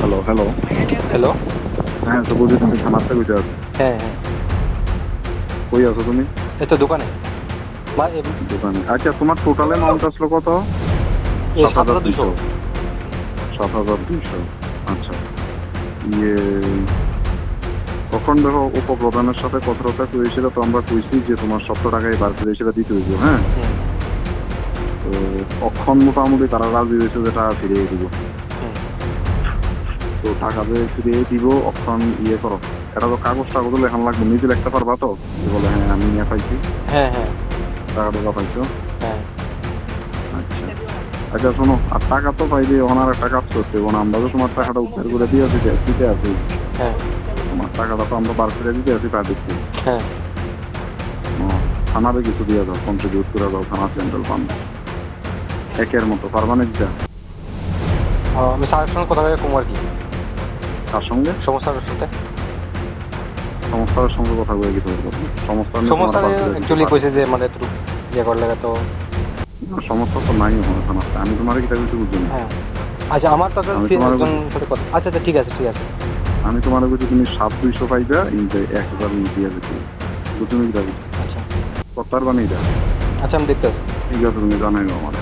Hello hello hello হ্যাঁ তো বুঝি তুমি থানাতে কইতে আছো হ্যাঁ হ্যাঁ। কই আছো তুমি? এই তো দোকানে। দোকানে। আচ্ছা তোমার টোটাল অ্যামাউন্ট আসলো কত? সাত হাজার দুশো সাত হাজার দুইশো। আচ্ছা। ইয়ে তখন দেখো উপপ্রধানের সাথে কথাটা কয়েছিল তো আমরা কইছি যে তোমার সত্তর টাকায় বার করে সেটা দিতে হইব হ্যাঁ? তো অক্ষণ মোটামুটি তারা রাজি হয়েছে যে টাকা ফিরিয়ে দিব। তো টাকা দিয়ে ফিরিয়ে দিব অক্ষণ ইয়ে করো। এটা তো কাগজ টাগজ লেখান লাগবে নিজে লিখতে পারবা তো? যে বলে হ্যাঁ আমি নিয়ে পাইছি। হ্যাঁ হ্যাঁ। টাকা টাকা পাইছো? হ্যাঁ। আচ্ছা। আচ্ছা শোনো আর টাকা তো পাইবে ওনার একটা কাজ করতে এবং আমরা তো তোমার টাকাটা উদ্ধার করে দিয়ে দিতে দিতে আছি হ্যাঁ। তোমার টাকাটা তো আমরা বার করে দিতে আছি তাদেরকে হ্যাঁ। ও, থানারে কিছু দিয়ে দাও কন্ট্রিবিউট করে দাও থানা সেন্ট্রাল ফান্ড একের মতো পারমানেন্ট যা ও, আমি স্যারের সঙ্গে কথা বলে কম আর কি। তার সঙ্গে? সমস্যার সাথে? সংস্থার সঙ্গে কথা বলে কিছু করব সংস্থা সমস্যা দিতে অ্যাকচুয়ালি কইছে যে মানে একটু ইয়ে করলে তো সমস্যা তো নাই ওখানে থানাতে আমি তোমার কিটা কিছু বুঝি না। হ্যাঁ। আচ্ছা আমার তো একজন সাথে কথা। আচ্ছা আচ্ছা ঠিক আছে ঠিক আছে। আমি তোমার বুঝি তুমি সাত দুইশো পাইবা ইনতে এক হাজার দিয়ে দিচ্ছি তুমি বুঝি? আচ্ছা। কতার বানিয়ে দাও? আচ্ছা আমি দেখতে ঠিক আছে তুমি জানাই আমার।